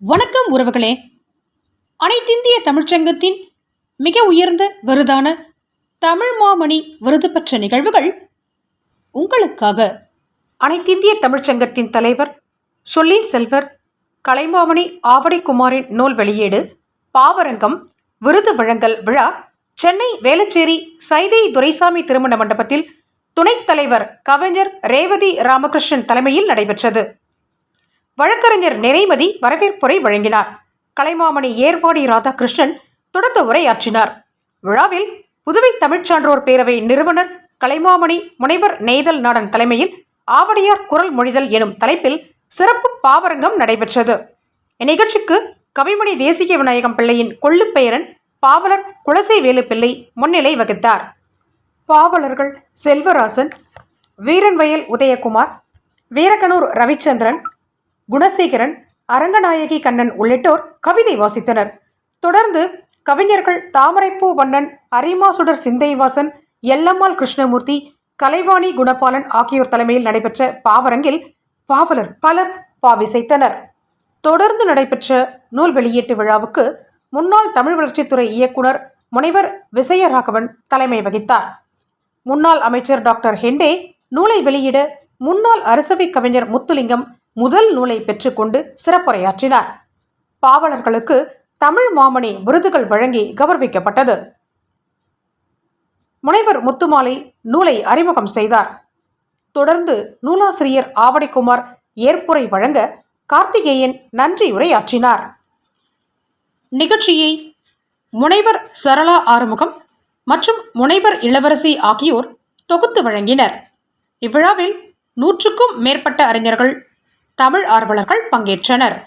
வணக்கம் உறவுகளே. அனைத்திந்திய தமிழ்ச்சங்கத்தின் மிக உயர்ந்த விருதான தமிழ் மாமணி விருது பெற்ற நிகழ்வுகள் உங்களுக்காக. அனைத்திந்திய தமிழ்ச்சங்கத்தின் தலைவர் சொல்லின் செல்வர் கலைமாமணி ஆவடிக்குமாரின் நூல் வெளியீடு பாவரங்கம் விருது வழங்கல் விழா சென்னை வேளச்சேரி சைதை துரைசாமி திருமண மண்டபத்தில் துணைத் தலைவர் கவிஞர் ரேவதி ராமகிருஷ்ணன் தலைமையில் நடைபெற்றது. வழக்கறிஞர் நிறைமதி வரவேற்புரை வழங்கினார். கலைமாமணி ஏர்வாடி ராதாகிருஷ்ணன் தொடக்க உரையாற்றினார். விழாவில் புதுவை தமிழ்ச்சான்றோர் பேரவை நிறுவனர் கலைமாமணி முனைவர் நெய்தல் நாடன் தலைமையில் ஆவடியார் குரல் மொழிதல் எனும் தலைப்பில் சிறப்பு பாவரங்கம் நடைபெற்றது. இந்நிகழ்ச்சிக்கு கவிமணி தேசிய விநாயகம் பிள்ளையின் கொள்ளுப்பெயரன் பாவலர் குலசை வேலு பிள்ளை முன்னிலை வகித்தார். பாவலர்கள் செல்வராசன் வீரன்வயல் உதயகுமார் வீரகனூர் ரவிச்சந்திரன் குணசேகரன் அரங்கநாயகி கண்ணன் உள்ளிட்டோர் கவிதை வாசித்தனர். தொடர்ந்து கவிஞர்கள் தாமரைப்பூ வண்ணன் அரிமாசுடர் சிந்தைவாசன் எல்லம்மாள் கிருஷ்ணமூர்த்தி கலைவாணி குணபாலன் ஆகியோர் தலைமையில் நடைபெற்ற பாவரங்கில் பாவலர் பலர் பாவிசைத்தனர் தொடர்ந்து நடைபெற்ற நூல் வெளியீட்டு விழாவுக்கு முன்னாள் தமிழ் வளர்ச்சித்துறை இயக்குனர் முனைவர் விசயராகவன் தலைமை வகித்தார். முன்னாள் அமைச்சர் டாக்டர் ஹெண்டே நூலை வெளியிட முன்னாள் அரசவை கவிஞர் முத்துலிங்கம் முதல் நூலை பெற்றுக்கொண்டு சிறப்புரையாற்றினார். பாவலர்களுக்கு தமிழ் மாமணி விருதுகள் வழங்கி கௌரவிக்கப்பட்டது. முனைவர் முத்துமாலை நூலை அறிமுகம் செய்தார். தொடர்ந்து நூலாசிரியர் ஆவடிக்குமார் ஏற்புரை வழங்க கார்த்திகேயன் நன்றி உரையாற்றினார். நிகழ்ச்சியை முனைவர் சரளா ஆறுமுகம் மற்றும் முனைவர் இளவரசி ஆகியோர் தொகுத்து வழங்கினர். இவ்விழாவில் நூற்றுக்கும் மேற்பட்ட அறிஞர்கள் தமிழ் ஆர்வலர்கள் பங்கேற்றனர்.